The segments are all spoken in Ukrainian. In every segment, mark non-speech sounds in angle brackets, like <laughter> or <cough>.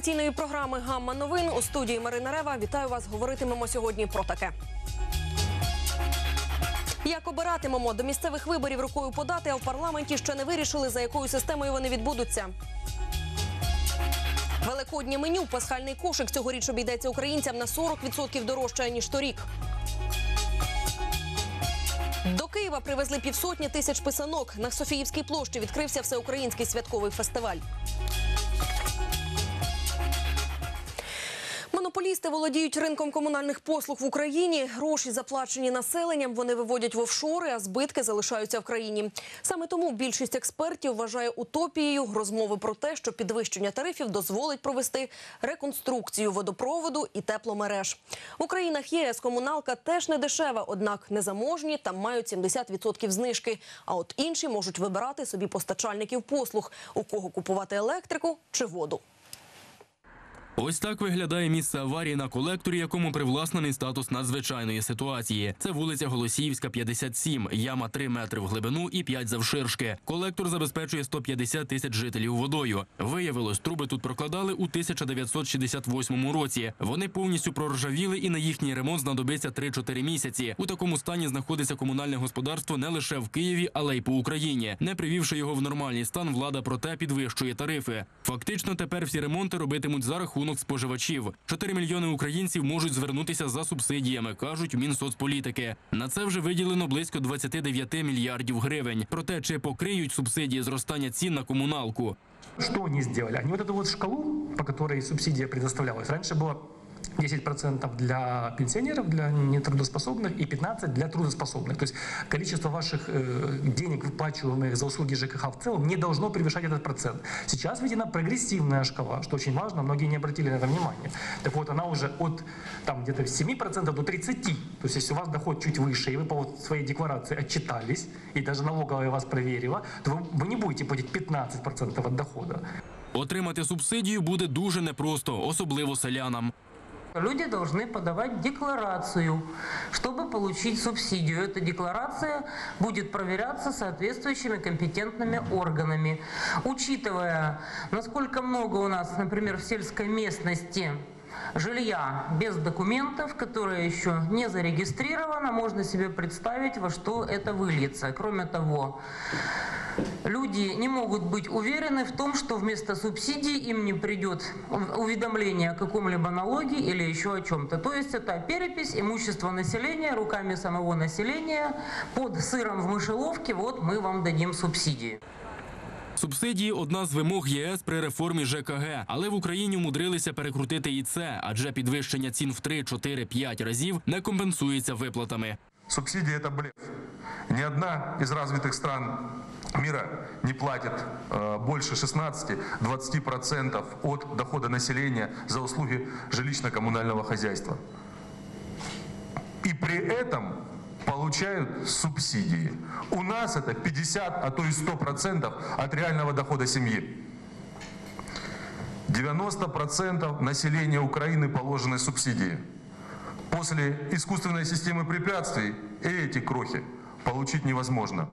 інформаційної програми Гамма новин у студії Марина Рева. Вітаю вас. Говоритимемо сьогодні про таке. Як обиратимемо до місцевих виборів рукою подати, а в парламенті ще не вирішили, за якою системою вони відбудуться. Великоднє меню пасхальний кошик цьогоріч обійдеться українцям на 40% дорожче ніж торік. До Києва привезли півсотні тисяч писанок. На Софіївській площі відкрився всеукраїнський святковий фестиваль. Монополісти володіють ринком комунальних послуг в Україні. Гроші, заплачені населенням, вони виводять в офшори, а збитки залишаються в країні. Саме тому більшість експертів вважає утопією розмови про те, що підвищення тарифів дозволить провести реконструкцію водопроводу і тепломереж. У країнах ЄС комуналка теж не дешева, однак незаможні там мають 70% знижки. А от інші можуть вибирати собі постачальників послуг, у кого купувати електрику чи воду. Ось так виглядає місце аварії на колекторі, якому привласнений статус надзвичайної ситуації. Це вулиця Голосіївська, 57, яма 3 метри в глибину і 5 завширшки. Колектор забезпечує 150 тисяч жителів водою. Виявилось, труби тут прокладали у 1968 році. Вони повністю проржавіли, і на їхній ремонт знадобиться 3-4 місяці. У такому стані знаходиться комунальне господарство не лише в Києві, але й по Україні. Не привівши його в нормальний стан, влада проте підвищує тарифи. Фактично, тепер всі ремонти робитимуть за рахунок споживачів. 4 мільйони українців можуть звернутися за субсидіями, кажуть у Мінсоцполітики. На це вже виділено близько 29 мільярдів гривень. Проте чи покриють субсидії зростання цін на комуналку? Что они сделали? Они вот эту вот шкалу, по которой субсидия предоставлялась, раньше было 10% для пенсионеров, для нетрудоспособных и 15% для трудоспособных. То есть количество ваших э, денег, выплачиваемых за услуги ЖКХ в целом, не должно превышать этот процент. Сейчас введена прогрессивная шкала, что очень важно, многие не обратили на это внимание. Так вот, она уже от там, где-то 7% до 30%. То есть если у вас доход чуть выше, и вы по вот своей декларации отчитались, и даже налоговая вас проверила, то вы, вы не будете платить 15% от дохода. Отримати субсидію буде дуже непросто, особливо селянам. Люди должны подавать декларацию, чтобы получить субсидию. Эта декларация будет проверяться соответствующими компетентными органами. Учитывая, насколько много у нас, например, в сельской местности жилья без документов, которое еще не зарегистрировано, можно себе представить, во что это выльется. Кроме того, Люди не могут быть уверены в том, что вместо субсидий им не придет уведомление о каком-либо налоге или еще о чем-то. То есть это перепись имущества населения руками самого населения под сыром в мышеловке, вот мы вам дадим субсидии. Субсидії одна з вимог ЄС при реформі ЖКГ, але в Україні умудрилися перекрутити і це, адже підвищення цін в 3, 4, 5 разів не компенсується виплатами. Субсидии – это блеф. Ни одна из развитых стран мира не платит э, больше 16-20% от дохода населения за услуги жилищно-коммунального хозяйства. И при этом получают субсидии. У нас это 50, а то и 100% от реального дохода семьи. 90% населения Украины положены субсидии. После искусственной системы препятствий и эти крохи получить невозможно.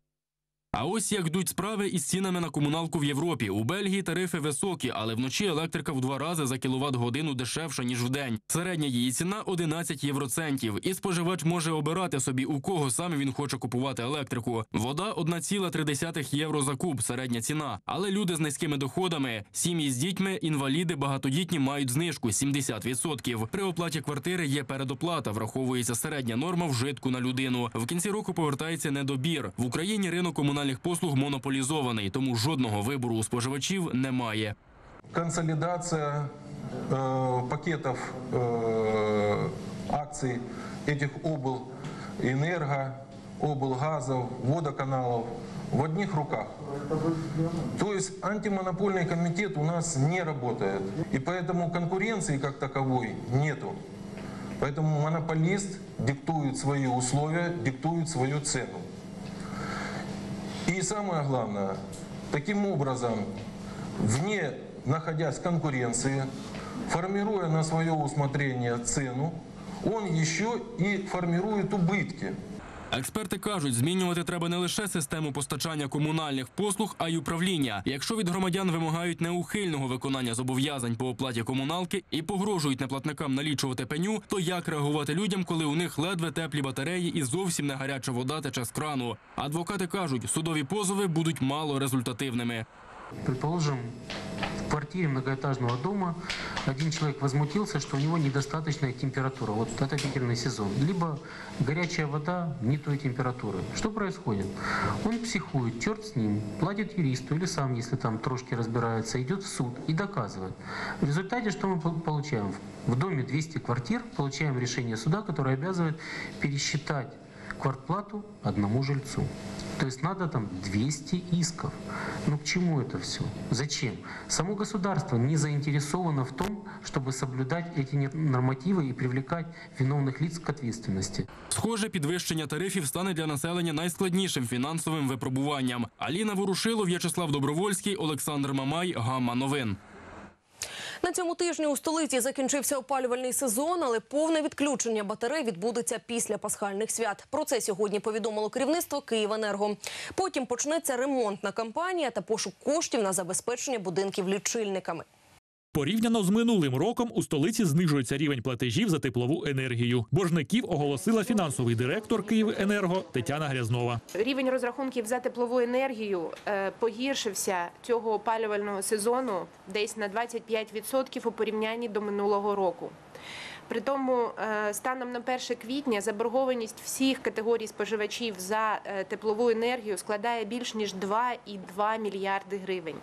А ось як йдуть справи із цінами на комуналку в Європі. У Бельгії тарифи високі, але вночі електрика в два рази за кіловат годину дешевша ніж вдень. Середня її ціна 11 євроцентів. І споживач може обирати собі, у кого саме він хоче купувати електрику. Вода 1,3 євро за куб, середня ціна. Але люди з низькими доходами, сім'ї з дітьми, інваліди, багатодітні мають знижку 70%. При оплаті квартири є передоплата, враховується середня норма вжитку на людину. В кінці року повертається недобір. В Україні ринок комунальних послуг монополізований, тому жодного вибору у споживачів немає. консолидация э, пакетов э, акций этих облэнерго, облгазов, водоканалов в одних руках. То есть антимонопольный комитет у нас не работает. И поэтому конкуренции как таковой нету. Поэтому монополист диктует свои условия, диктует свою цену. И самое главное, таким образом, вне находясь в конкуренции, формируя на свое усмотрение цену, он еще и формирует убытки. Експерти кажуть, змінювати треба не лише систему постачання комунальних послуг, а й управління. Якщо від громадян вимагають неухильного виконання зобов'язань по оплаті комуналки і погрожують неплатникам налічувати пеню, то як реагувати людям, коли у них ледве теплі батареї і зовсім не гаряча вода тече з крану? Адвокати кажуть, судові позови будуть мало результативними. Предположим, в квартире многоэтажного дома один человек возмутился, что у него недостаточная температура. Вот отопительный сезон. Либо горячая вода не той температуры. Что происходит? Он психует, черт с ним, платит юристу или сам, если там трошки разбирается, идет в суд и доказывает. В результате что мы пол- получаем? В доме 200 квартир получаем решение суда, которое обязывает пересчитать квартплату одному жильцу. То есть надо там 200 исков. Ну к чему это все? Зачем? Само государство не заинтересовано в том, чтобы соблюдать эти не- нормативы и привлекать виновных лиц к ответственности. Схоже, підвищення тарифів стане для населення найскладнішим фінансовим випробуванням. Аліна Ворушило, В'ячеслав Добровольський, Олександр Мамай, Гамма Новин. На цьому тижні у столиці закінчився опалювальний сезон, але повне відключення батарей відбудеться після пасхальних свят. Про це сьогодні повідомило керівництво «Київенерго». Потім почнеться ремонтна кампанія та пошук коштів на забезпечення будинків лічильниками. Порівняно з минулим роком у столиці знижується рівень платежів за теплову енергію. Боржників оголосила фінансовий директор Київенерго Тетяна Грязнова. Рівень розрахунків за теплову енергію е, погіршився цього опалювального сезону десь на 25% у порівнянні до минулого року. При тому, е, станом на 1 квітня заборгованість всіх категорій споживачів за е, теплову енергію складає більш ніж 2,2 мільярди гривень.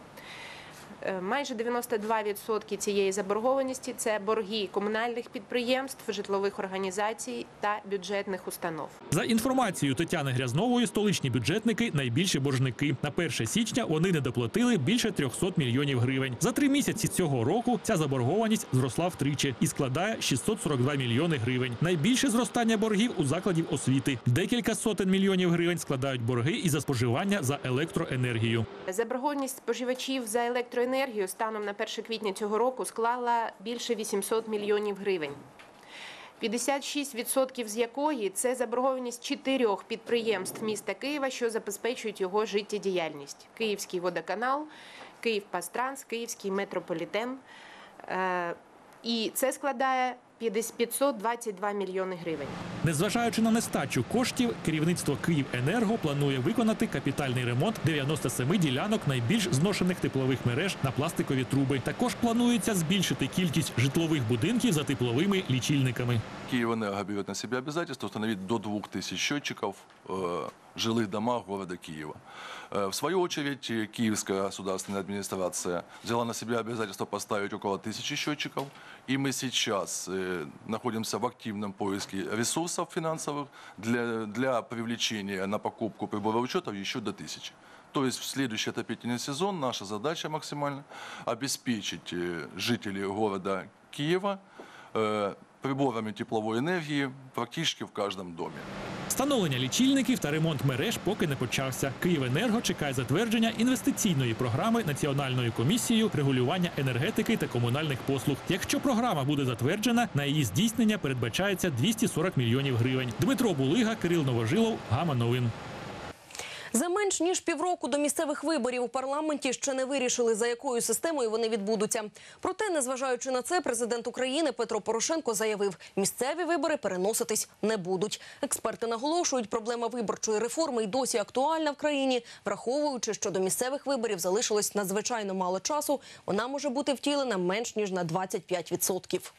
Е, Майже 92% цієї заборгованості це борги комунальних підприємств, житлових організацій та бюджетних установ. За інформацією Тетяни Грязнової, столичні бюджетники найбільші боржники. На 1 січня вони не доплатили більше 300 мільйонів гривень. За три місяці цього року ця заборгованість зросла втричі і складає 642 мільйони гривень. Найбільше зростання боргів у закладів освіти. Декілька сотень мільйонів гривень складають борги і за споживання за електроенергію. Заборгованість споживачів за електроенергію станом на 1 квітня цього року склала більше 800 мільйонів гривень. 56% з якої це заборгованість чотирьох підприємств міста Києва, що забезпечують його життєдіяльність: Київський водоканал, Київпастранс, Київський метрополітен. Е, І це складає 50 522 мільйони гривень. Незважаючи на нестачу коштів, керівництво Київенерго планує виконати капітальний ремонт 97 ділянок найбільш зношених теплових мереж на пластикові труби. Також планується збільшити кількість житлових будинків за тепловими лічильниками. Киевэнерго берет на себя обязательство установить до 2000 счетчиков э, в жилых домах города Киева. Э, в свою очередь, э, Киевская государственная администрация взяла на себя обязательство поставить около тысячи счетчиков. И мы сейчас э, находимся в активном поиске ресурсов финансовых для, для привлечения на покупку приборов учета еще до тысячи. То есть в следующий отопительный сезон наша задача максимально обеспечить э, жителей города Киева э, приборами тепловой энергии практически в каждом доме. Встановлення лічильників та ремонт мереж поки не почався. Київенерго чекає затвердження інвестиційної програми Національною комісією регулювання енергетики та комунальних послуг. Якщо програма буде затверджена, на її здійснення передбачається 240 мільйонів гривень. Дмитро Булига, Кирил Новожилов, Гама Новин. За менш ніж півроку до місцевих виборів у парламенті ще не вирішили, за якою системою вони відбудуться. Проте, незважаючи на це, президент України Петро Порошенко заявив, місцеві вибори переноситись не будуть. Експерти наголошують, проблема виборчої реформи й досі актуальна в країні, враховуючи, що до місцевих виборів залишилось надзвичайно мало часу. Вона може бути втілена менш ніж на 25%.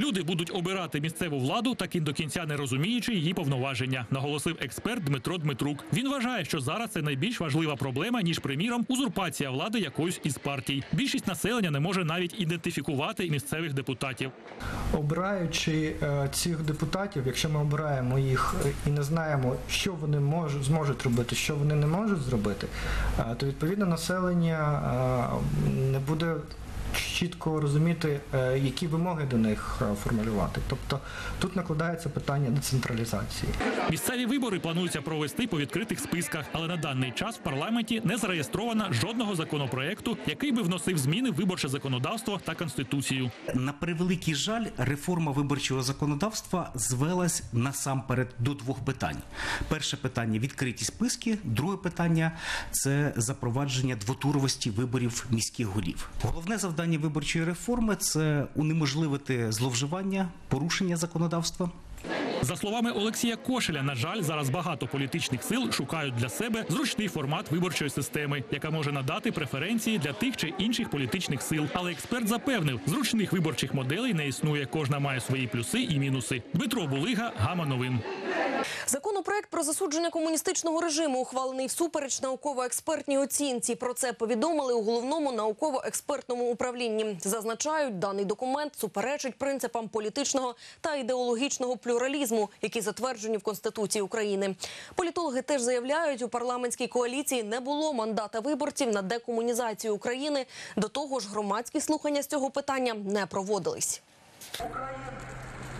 Люди будуть обирати місцеву владу, так і до кінця не розуміючи її повноваження, наголосив експерт Дмитро Дмитрук. Він вважає, що зараз це найбільш важлива проблема, ніж, приміром, узурпація влади якоюсь із партій. Більшість населення не може навіть ідентифікувати місцевих депутатів. Обираючи е, цих депутатів, якщо ми обираємо їх е, і не знаємо, що вони можуть зможуть робити, що вони не можуть зробити, е, то відповідно населення не буде чітко розуміти, е, які вимоги до них е, формулювати. Тобто тут накладається питання децентралізації. Місцеві вибори планується провести по відкритих списках, але на даний час в парламенті не зареєстровано жодного законопроекту, який би вносив зміни в виборче законодавство та конституцію. На превеликий жаль, реформа виборчого законодавства звелась насамперед до двох питань. Перше питання відкриті списки, друге питання це запровадження двотуровості виборів міських голів. Головне завдання виборчої реформи це унеможливити зловживання, порушення законодавства. За словами Олексія Кошеля, на жаль, зараз багато політичних сил шукають для себе зручний формат виборчої системи, яка може надати преференції для тих чи інших політичних сил. Але експерт запевнив, зручних виборчих моделей не існує. Кожна має свої плюси і мінуси. Дмитро Булига, Гама Новин. Законопроект про засудження комуністичного режиму ухвалений всупереч науково-експертній оцінці. Про це повідомили у головному науково-експертному управлінні. Зазначають, даний документ суперечить принципам політичного та ідеологічного плюралізму, які затверджені в Конституції України. Політологи теж заявляють, у парламентській коаліції не було мандата виборців на декомунізацію України. До того ж, громадські слухання з цього питання не проводились.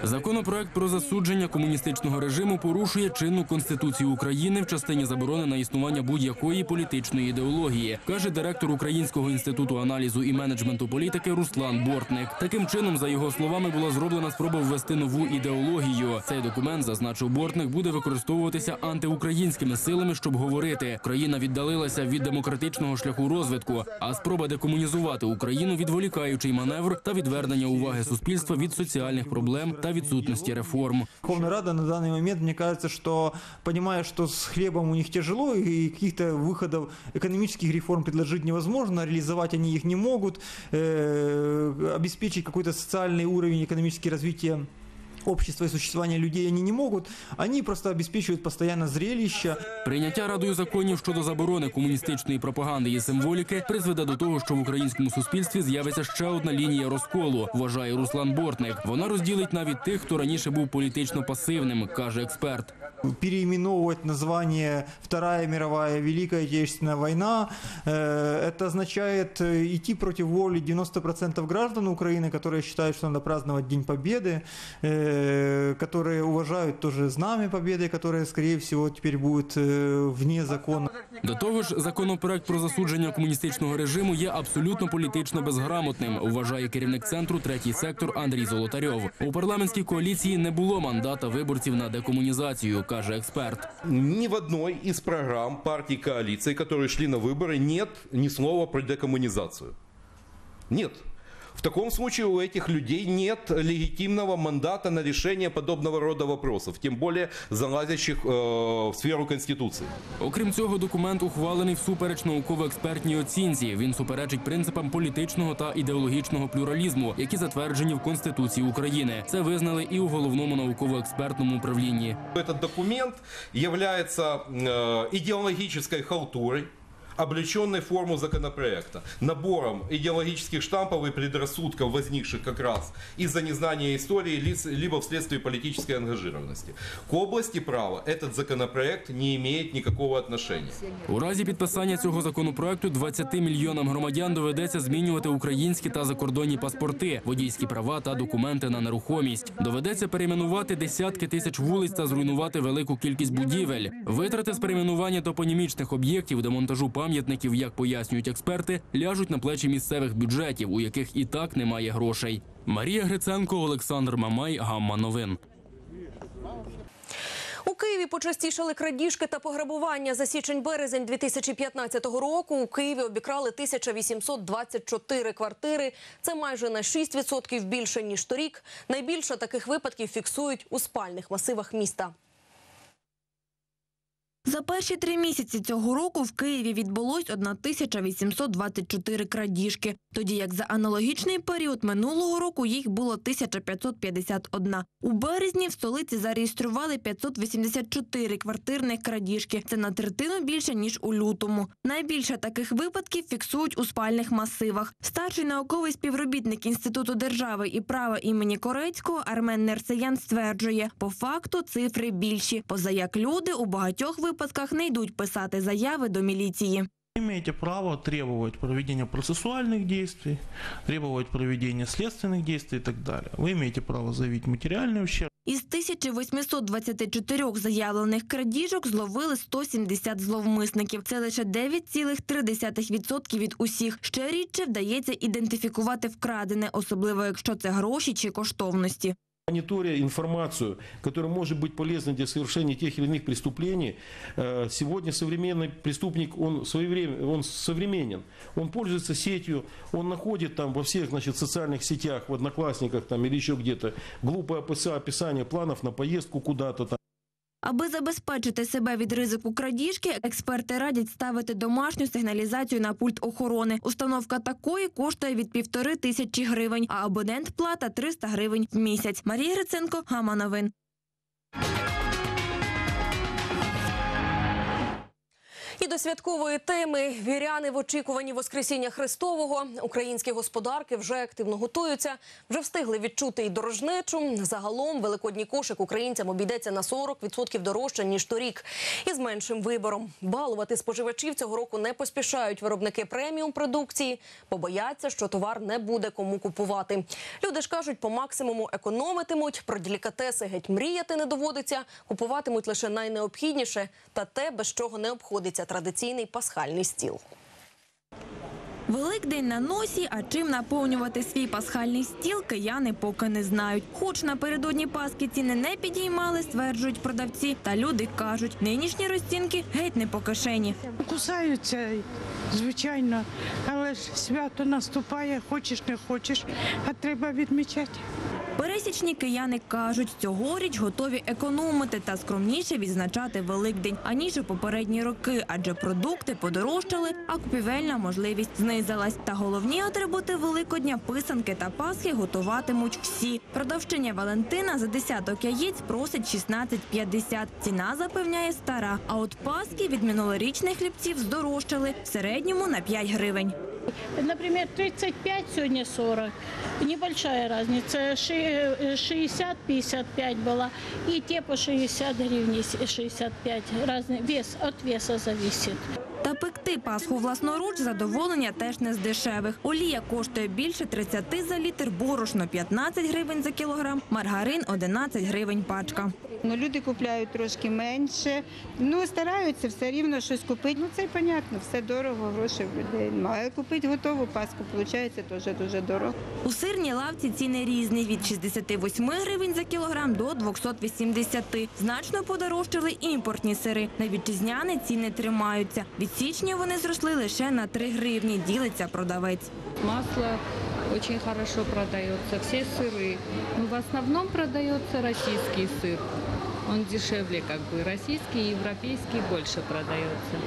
Законопроект про засудження комуністичного режиму порушує чинну конституцію України в частині заборони на існування будь-якої політичної ідеології, каже директор Українського інституту аналізу і менеджменту політики Руслан Бортник. Таким чином, за його словами, була зроблена спроба ввести нову ідеологію. Цей документ, зазначив Бортник, буде використовуватися антиукраїнськими силами, щоб говорити, країна віддалилася від демократичного шляху розвитку, а спроба декомунізувати Україну відволікаючий маневр та відвернення уваги суспільства від соціальних проблем та відсутності реформ. Верховная Рада на данный момент, мне кажется, что понимая, что с хлебом у них тяжело и каких-то выходов экономических реформ предложить невозможно, реализовать они их не могут, э, обеспечить какой-то социальный уровень экономического развития общества и существования людей они не могут, они просто обеспечивают постоянно зрелище. Прийняття радою законів щодо заборони комуністичної пропаганди і символіки призведе до того, що в українському суспільстві з'явиться ще одна лінія розколу, вважає Руслан Бортник. Вона розділить навіть тих, хто раніше був політично пасивним, каже експерт. переименовывать название Вторая мировая Великая Отечественная война. Э, Это означает э, идти против воли 90% граждан Украины, которые считают, что надо праздновать День Победы, э, которые уважают тоже Знамя Победы, которое, скорее всего, теперь будет э, вне закона. До того ж, законопроект про засудження комуністичного режиму є абсолютно політично безграмотним, вважає керівник центру третій сектор Андрій Золотарьов. У парламентській коаліції не було мандата виборців на декомунізацію, каже експерт. Ни в одной из программ партий коалиции, которые шли на выборы, нет ни слова про декоммунизацию. Нет. В таком случае у этих людей нет легитимного мандата на решение подобного рода вопросов, тем более залазящих э, в сферу Конституции. Окрім цього, документ ухвалений всупереч науково-експертній оцінці. Він суперечить принципам політичного та ідеологічного плюралізму, які затверджені в Конституції України. Це визнали і у головному науково-експертному управлінні. Этот документ является э, идеологической халтурой, облеченной форму законопроекта, набором идеологических штампов и предрассудков, возникших как раз из-за незнания истории, либо вследствие политической ангажированности. К области права этот законопроект не имеет никакого отношения. У разі підписання цього законопроекту 20 мільйонам громадян доведеться змінювати українські та закордонні паспорти, водійські права та документи на нерухомість. Доведеться перейменувати десятки тисяч вулиць та зруйнувати велику кількість будівель. Витрати з перейменування топонімічних об'єктів, демонтажу пам'ятників, як пояснюють експерти, ляжуть на плечі місцевих бюджетів, у яких і так немає грошей. Марія Гриценко, Олександр Мамай, Гамма Новин. У Києві почастішали крадіжки та пограбування. За січень-березень 2015 року у Києві обікрали 1824 квартири. Це майже на 6% більше, ніж торік. Найбільше таких випадків фіксують у спальних масивах міста. За перші три місяці цього року в Києві відбулось 1824 крадіжки, тоді як за аналогічний період минулого року їх було 1551. У березні в столиці зареєстрували 584 квартирних крадіжки. Це на третину більше, ніж у лютому. Найбільше таких випадків фіксують у спальних масивах. Старший науковий співробітник Інституту держави і права імені Корецького Армен Нерсеян стверджує, по факту цифри більші, позаяк люди у багатьох випадках не йдуть писати заяви до міліції. Имеете право требовать проведения процессуальных действий, требовать проведения следственных действий и так далее. Вы имеете право заявить материальный ущерб. Із 1824 заявлених крадіжок зловили 170 зловмисників. Це лише 9,3% від усіх. Ще рідше вдається ідентифікувати вкрадене, особливо якщо це гроші чи коштовності. Мониторя информацию, которая может быть полезна для совершения тех или иных преступлений, э, сегодня современный преступник, он, своевремен, он современен. Он пользуется сетью, он находит там во всех значит, социальных сетях, в Одноклассниках там, или еще где-то глупое описа- описание планов на поездку куда-то. Аби забезпечити себе від ризику крадіжки, експерти радять ставити домашню сигналізацію на пульт охорони. Установка такої коштує від півтори тисячі гривень, а абонент плата 300 гривень в місяць. Марія Гриценко, Гама Новин. І до святкової теми віряни в очікуванні Воскресіння Христового. Українські господарки вже активно готуються, вже встигли відчути і дорожнечу. Загалом великодній кошик українцям обійдеться на 40% дорожче ніж торік. І з меншим вибором балувати споживачів цього року не поспішають виробники преміум продукції, бо бояться, що товар не буде кому купувати. Люди ж кажуть, по максимуму економитимуть. Про делікатеси геть мріяти не доводиться. Купуватимуть лише найнеобхідніше та те, без чого не обходиться традиційний пасхальний стіл. Великдень на носі, а чим наповнювати свій пасхальний стіл, кияни поки не знають. Хоч напередодні Пасхи ціни не підіймали, стверджують продавці. Та люди кажуть, нинішні розцінки геть не по кишені. Кусаються, звичайно, але ж свято наступає, хочеш не хочеш, а треба відмічати. Пересічні кияни кажуть, цьогоріч готові економити та скромніше відзначати Великдень, аніж у попередні роки, адже продукти подорожчали, а купівельна можливість знизилась. Та головні атрибути Великодня писанки та пасхи готуватимуть всі. Продавчиня Валентина за десяток яєць просить 16,50. Ціна запевняє стара. А от паски від минулорічних хлібців здорожчали в середньому на 5 гривень. Например, 35, сегодня 40. Небольшая разница. Ши- э, 60-55 была. И те по 60 гривен, 65. Разный вес, от веса зависит. Та пекти пасху власноруч задоволення теж не з дешевих. Олія коштує більше 30 за літр, борошно 15 гривень за кілограм, маргарин 11 гривень пачка. Ну, люди купляють трошки менше. Ну, стараються все рівно щось купити. Ну, це й понятно, все дорого, грошей в людей. немає. Купити готову паску, виходить, теж дуже дорого. У сирній лавці ціни різні від 68 гривень за кілограм до 280. Значно подорожчали імпортні сири. На вітчизняні ціни тримаються. Від січня вони зросли лише на 3 гривні, ділиться продавець. Масло очень хорошо продается, все сыры. Но в основном продается российский сыр. Он дешевле как бы. Российский и европейский больше продается.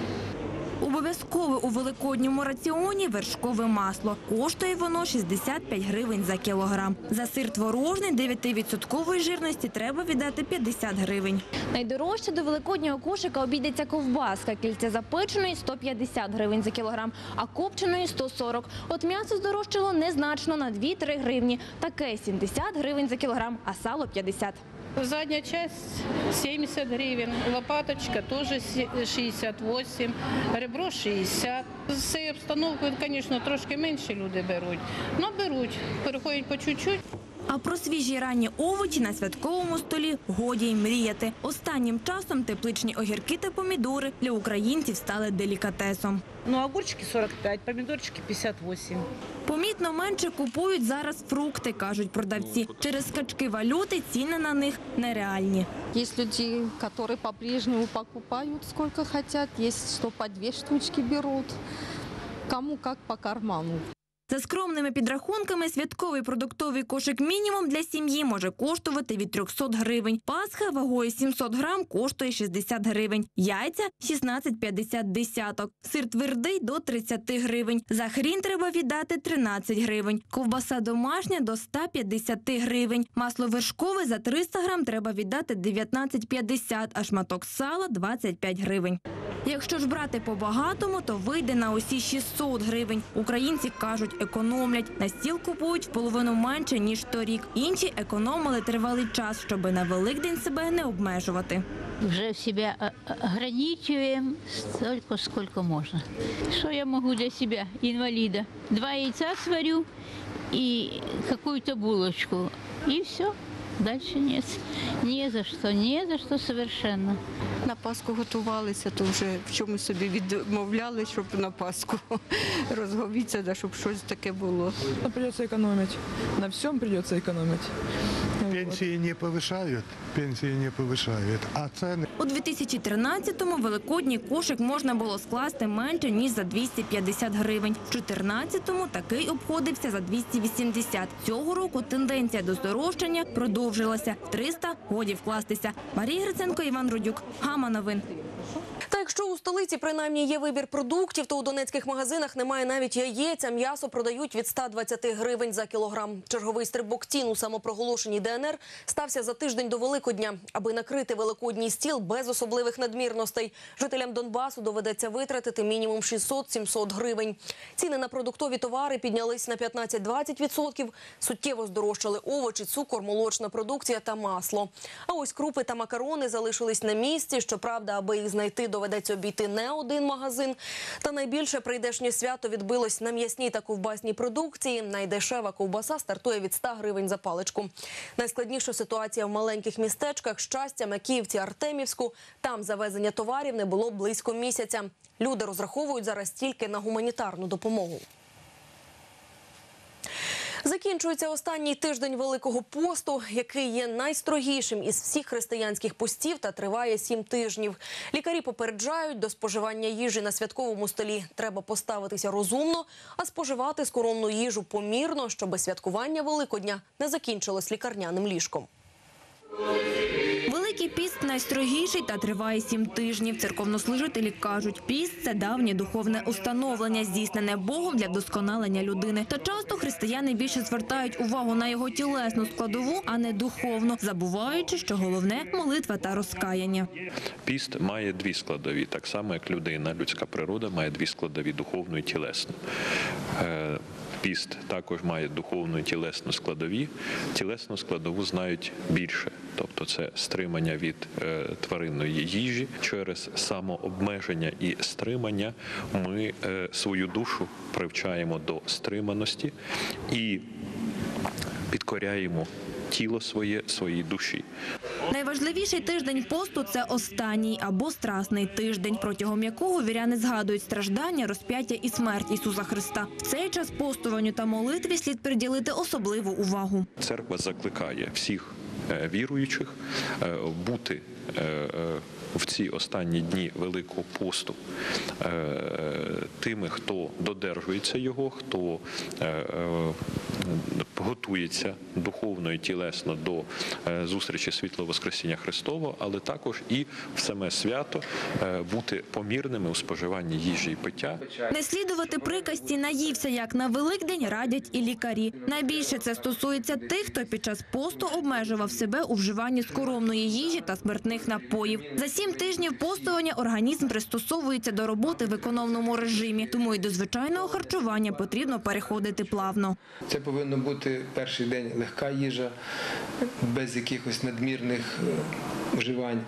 Обов'язкове у великодньому раціоні вершкове масло. Коштує воно 65 гривень за кілограм. За сир творожний 9% жирності треба віддати 50 гривень. Найдорожче до великоднього кошика обійдеться ковбаска. Кільця запеченої 150 гривень за кілограм, а копченої 140. От м'ясо здорожчало незначно на 2-3 гривні. Таке 70 гривень за кілограм, а сало 50. Задняя часть 70 гривен, лопаточка тоже 68, ребро 60. З цією обстановкою, звісно, трошки менше люди беруть. але беруть, переходять по чуть-чуть. А про свіжі ранні овочі на святковому столі годі й мріяти. Останнім часом тепличні огірки та помідори для українців стали делікатесом. Ну, огурчики 45, помидорчики 58. Помітно менше купують зараз фрукти, кажуть продавці. Через скачки валюти ціни на них нереальні. Есть люди, которые по-прежнему покупают сколько хотят, есть что по две штучки берут, кому как по карману. За скромними підрахунками, святковий продуктовий кошик мінімум для сім'ї може коштувати від 300 гривень. Пасха вагою 700 грам коштує 60 гривень. Яйця – 16,50 десяток. Сир твердий – до 30 гривень. За хрін треба віддати 13 гривень. Ковбаса домашня – до 150 гривень. Масло вершкове за 300 грам треба віддати 19,50, а шматок сала – 25 гривень. Якщо ж брати по-багатому, то вийде на усі 600 гривень. Українці кажуть, економлять. На стіл купують в половину менше, ніж торік. Інші економили тривалий час, щоби на Великдень себе не обмежувати. Вже себе ограничуємо стільки, столько, можна. Що я можу для себе, інваліда? Два яйця сварю і какую-то булочку. і все. Дальше нет. Не за что, не за что совершенно. На Пасху готувалися, то вже в чомусь собі відмовляли, щоб на Пасху <laughs> розговіться, да, щоб щось таке було. Придется экономить. На всем придется экономить. Пенсии не повышают, пенсии не повышают, а цены У 2013-му великодній кошик можна було скласти менше, ніж за 250 гривень. В 2014-му такий обходився за 280. Цього року тенденція до здорожчання продовжилася. 300 – годі вкластися. Марія Гриценко, Іван Рудюк. Гама новин. Та якщо у столиці принаймні є вибір продуктів, то у донецьких магазинах немає навіть яєць, а м'ясо продають від 120 гривень за кілограм. Черговий стрибок цін у самопроголошеній ДНР стався за тиждень до Великодня. Аби накрити великодній стіл без особливих надмірностей, жителям Донбасу доведеться витратити мінімум 600-700 гривень. Ціни на продуктові товари піднялись на 15-20%. Суттєво здорожчали овочі, цукор, молочна продукція та масло. А ось крупи та макарони залишились на місці. Щоправда, аби їх знайти, доведеться обійти не один магазин. Та найбільше прийдешнє свято відбилось на м'ясній та ковбасній продукції. Найдешева ковбаса стартує від 100 гривень за паличку. Найскладніша ситуація в маленьких містечках. Щастя, Макіївці, Артемівську. Там завезення товарів не було близько місяця. Люди розраховують зараз тільки на гуманітарну допомогу. Закінчується останній тиждень Великого посту, який є найстрогішим із всіх християнських постів та триває сім тижнів. Лікарі попереджають, до споживання їжі на святковому столі треба поставитися розумно, а споживати скоромну їжу помірно, щоби святкування Великодня не закінчилось лікарняним ліжком. Великий піст найстрогіший та триває сім тижнів. Церковнослужителі кажуть, піст – це давнє духовне установлення, здійснене Богом для вдосконалення людини. Та часто християни більше звертають увагу на його тілесну складову, а не духовну, забуваючи, що головне – молитва та розкаяння. Піст має дві складові, так само як людина, людська природа має дві складові духовну і тілесну. Піст також має духовну і тілесну складові. Тілесну складову знають більше, тобто це стримання від е, тваринної їжі. Через самообмеження і стримання ми е, свою душу привчаємо до стриманості і підкоряємо тіло своє своїй душі. Найважливіший тиждень посту – це останній або страсний тиждень, протягом якого віряни згадують страждання, розп'яття і смерть Ісуса Христа. В цей час постуванню та молитві слід приділити особливу увагу. Церква закликає всіх е, віруючих е, бути е, в ці останні дні Великого посту е, тими, хто додержується його, хто е, е, готується духовно і тілесно до е, зустрічі світлого Воскресіння Христового, але також і в саме свято е, бути помірними у споживанні їжі і пиття. Не слідувати приказці «наївся як на Великдень» радять і лікарі. Найбільше це стосується тих, хто під час посту обмежував себе у вживанні скоромної їжі та спиртних напоїв. За сім тижнів постування організм пристосовується до роботи в економному режимі, тому і до звичайного харчування потрібно переходити плавно. Це повинно бути перший день легка їжа, без якихось надмірних е, вживань.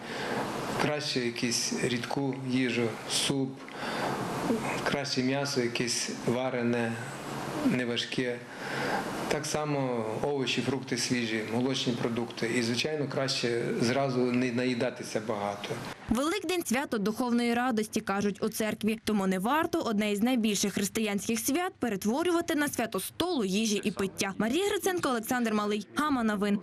Краще якусь рідку їжу, суп, краще м'ясо, якесь варене, неважке. Так само овочі, фрукти свіжі, молочні продукти. І, звичайно, краще зразу не наїдатися багато. Великдень – свято духовної радості, кажуть у церкві. Тому не варто одне із найбільших християнських свят перетворювати на свято столу, їжі і пиття. Марія Гриценко, Олександр Малий. Гама новин.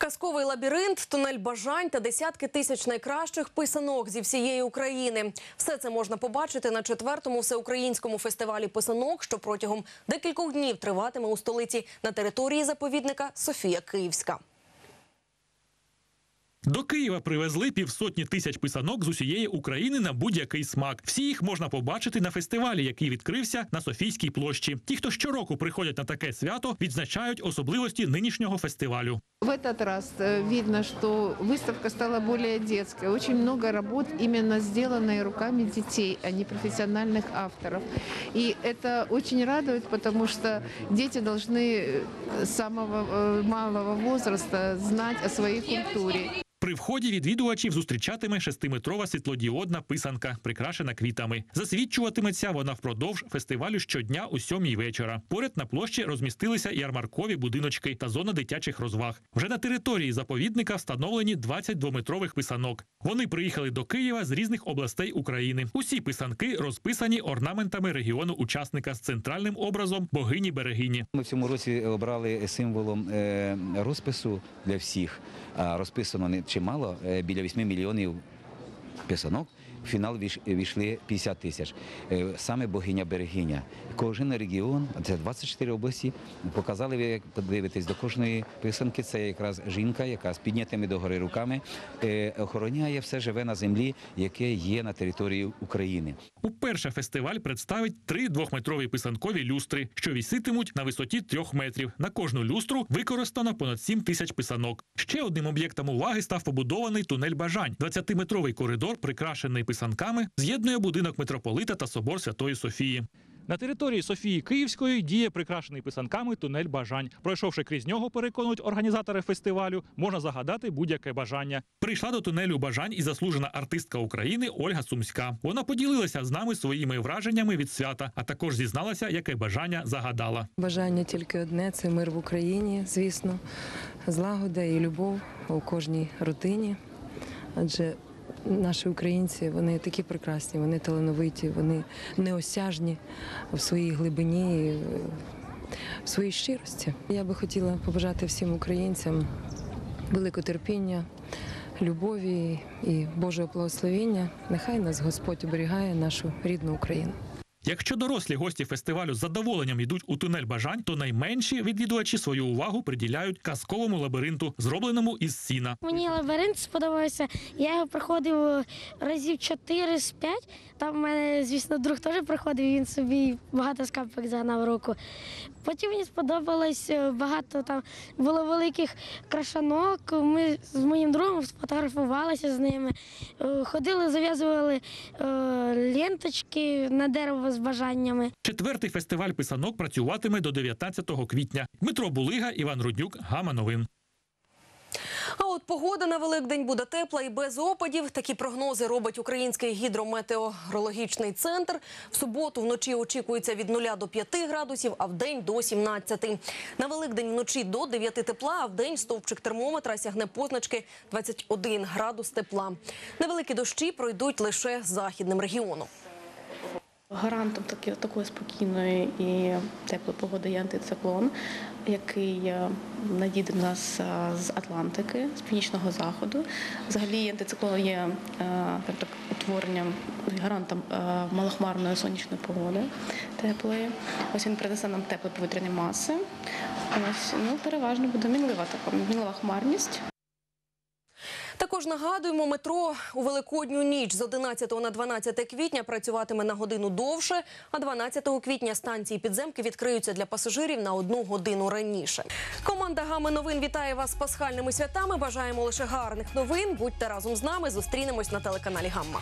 Казковий лабіринт, тунель бажань та десятки тисяч найкращих писанок зі всієї України. Все це можна побачити на четвертому всеукраїнському фестивалі писанок, що протягом декількох днів триватиме у столиці на території заповідника Софія Київська. До Києва привезли півсотні тисяч писанок з усієї України на будь-який смак. Всі їх можна побачити на фестивалі, який відкрився на Софійській площі. Ті, хто щороку приходять на таке свято, відзначають особливості нинішнього фестивалю. В этот раз э, видно, что выставка стала более детской. Очень много работ именно сделанные руками детей, а не профессиональных авторов. И это очень радует, потому что дети должны э, с самого э, малого возраста знать о своей культуре. При вході відвідувачів зустрічатиме шестиметрова світлодіодна писанка, прикрашена квітами. Засвідчуватиметься вона впродовж фестивалю щодня о сьомій вечора. Поряд на площі розмістилися ярмаркові будиночки та зона дитячих розваг. Вже на території заповідника встановлені 22-метрових писанок. Вони приїхали до Києва з різних областей України. Усі писанки розписані орнаментами регіону учасника з центральним образом богині берегині. Ми в цьому році обрали символом е, розпису для всіх. Розписано не чимало, е, біля 8 мільйонів писанок. В фінал війшли 50 тисяч. Е, Саме богиня-берегиня. Кожен регіон, це 24 області, показали, ви як подивитесь, до кожної писанки це якраз жінка, яка з піднятими догори руками е, охороняє все живе на землі, яке є на території України. Уперше фестиваль представить три двохметрові писанкові люстри, що віситимуть на висоті трьох метрів. На кожну люстру використано понад 7 тисяч писанок. Ще одним об'єктом уваги став побудований тунель бажань. 20-метровий коридор, прикрашений писанками, з'єднує будинок митрополита та собор Святої Софії. На території Софії Київської діє прикрашений писанками тунель бажань. Пройшовши крізь нього, переконують організатори фестивалю, можна загадати будь-яке бажання. Прийшла до тунелю бажань і заслужена артистка України Ольга Сумська. Вона поділилася з нами своїми враженнями від свята, а також зізналася, яке бажання загадала. Бажання тільки одне це мир в Україні, звісно, злагода і любов у кожній родині. Адже наші українці вони такі прекрасні, вони талановиті, вони неосяжні в своїй глибині, в своїй щирості. Я би хотіла побажати всім українцям великого терпіння, любові і Божого благословення. Нехай нас Господь оберігає нашу рідну Україну. Якщо дорослі гості фестивалю з задоволенням йдуть у тунель бажань, то найменші відвідувачі свою увагу приділяють казковому лабіринту, зробленому із сіна. Мені лабіринт сподобався. Я його проходив разів 4 з 5. Там в мене, звісно, друг теж проходив, він собі багато скапок загнав руку. Потім мені сподобалось е, багато там було великих крашанок. Ми з моїм другом сфотографувалися з ними. Е, Ходили, зав'язували е, ленточки на дерево з бажаннями. Четвертий фестиваль писанок працюватиме до 19 квітня. Дмитро Булига, Іван Руднюк, Гама Новин. А от погода на Великдень буде тепла і без опадів. Такі прогнози робить Український гідрометеорологічний центр. В суботу вночі очікується від 0 до 5 градусів, а в день до 17. На Великдень вночі до 9 тепла, а в день стовпчик термометра сягне позначки 21 градус тепла. Невеликі дощі пройдуть лише західним регіоном. Гарантом такої спокійної і теплої погоди є антициклон, який е, надійде до нас е, з Атлантики, з північного заходу. Взагалі антициклон є е, так, утворенням гарантом малохмарної сонячної погоди теплої. Ось він принесе нам теплі повітряні маси. Ось ну переважно буде мінлива така мінлива хмарність. Також нагадуємо, метро у великодню ніч з 11 на 12 квітня працюватиме на годину довше, а 12 квітня станції підземки відкриються для пасажирів на одну годину раніше. Команда Гами новин вітає вас з пасхальними святами. Бажаємо лише гарних новин. Будьте разом з нами. Зустрінемось на телеканалі Гамма.